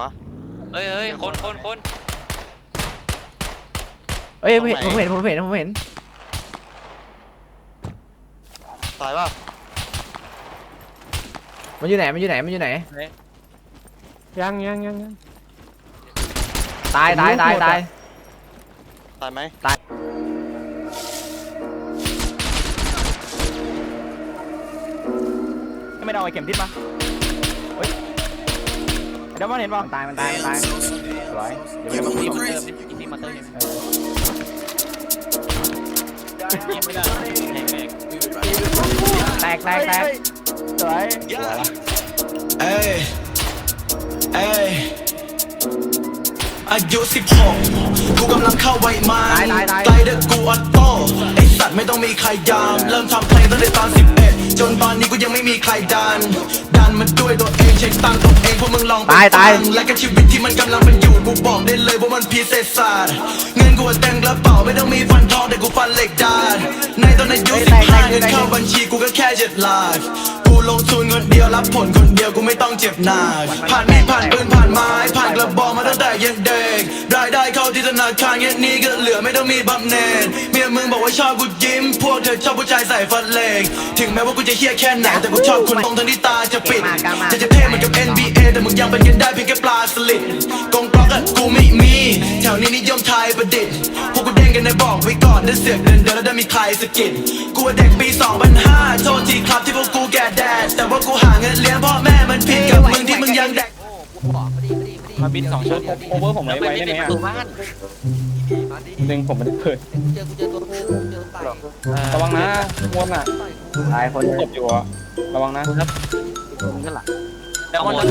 วะเอ้ยเอ้ยคนคนคนเอ้ยผมตรงไหนเห็นผมเห็นผมเห็นผมเห็นตายป่ะมันอยู่ไหนมันอยู่ไหนมันอยู่ไหน ยังยังยังยัง ตายตายตายตายตายไหมไม่ได้เอาไอ้เข็มทิศมาเฮ้ย เดี๋ยวมันเห็นป่ะตายมันตายมันตายสวยเดี๋ยวมันทีมมาเติมทีมมาเติมยิงไม่ได้แหกแหกแตกแตกแตกสวยเอ้ยเอ้ยอายุ16กูกำลังเข้าวัยมันตายตายตายไกลเด็กกูออโต้ไอสัตว์ไม่ต้องมีใครยาม เริ่มทำเพลงตั้งแต่ตอน 11 จนตอนนี้กูยังไม่มีใครดัน ดันมาด้วยตัวเองเช็คตังค์ตัวเองพวกมึงลองไปตายตายฟังและกับชีวิตที่มันกำลังเป็นอยู่กูบอกได้เลยว่ามันพิเศษศาสตร์เงินกูเต็มกระเป๋าไม่ต้องมีฟันทองแต่กูฟันเหล็กดานในตอนอายุ15เงินเข้าบัญชีกูก็แค่เจ็ดหลักกูลงทุนคนเดียวรับผลคนเดียวกูไม่ต้องเจ็บหนักผ่านมี ที่ธนาคารเงี้ยนี้ก็เหลือไม่ต้องมีบำเหน็จเมียมึงบอกว่าชอบกูยิ้ม พวกเธอชอบผู้ชายใส่ฟันเหล็ก ถึงแม้ว่ากูจะเฮี้ยแค่ไหน แต่กูชอบคุณตรงทั้งที่ตาจะปิด จะจะเท่เหมือนกับ NBA แต่มึงยังเป็นกันได้เพียงแค่ปลาสลิดกองกลอกอะกูไม่มี แถวนี้นิยมไทยประดิษฐ์พวกกูเด้งกันในบอกไว้ก่อนได้เสือกเดินเดินแล้วได้มีใครสะกิดกูว่าเด็กปี2005โทษทีครับที่พวกกูแก่แดดแต่ว่ากูหาเงินเลี้ยงพ่อแม่มันผิดกับมึงที่มึงยังเด็ก มาบินสองชุดโอเวอร์ผมแล้วไว้ไม่ไว้ได้ได้ไหมประตูอะบ้านดึงผมไม่ได้เปิดเจอกูเจอตัวกูเจอไต่ระวังนะวนอะตายคนเจ็บอยู่อะระวังนะแล้วหมด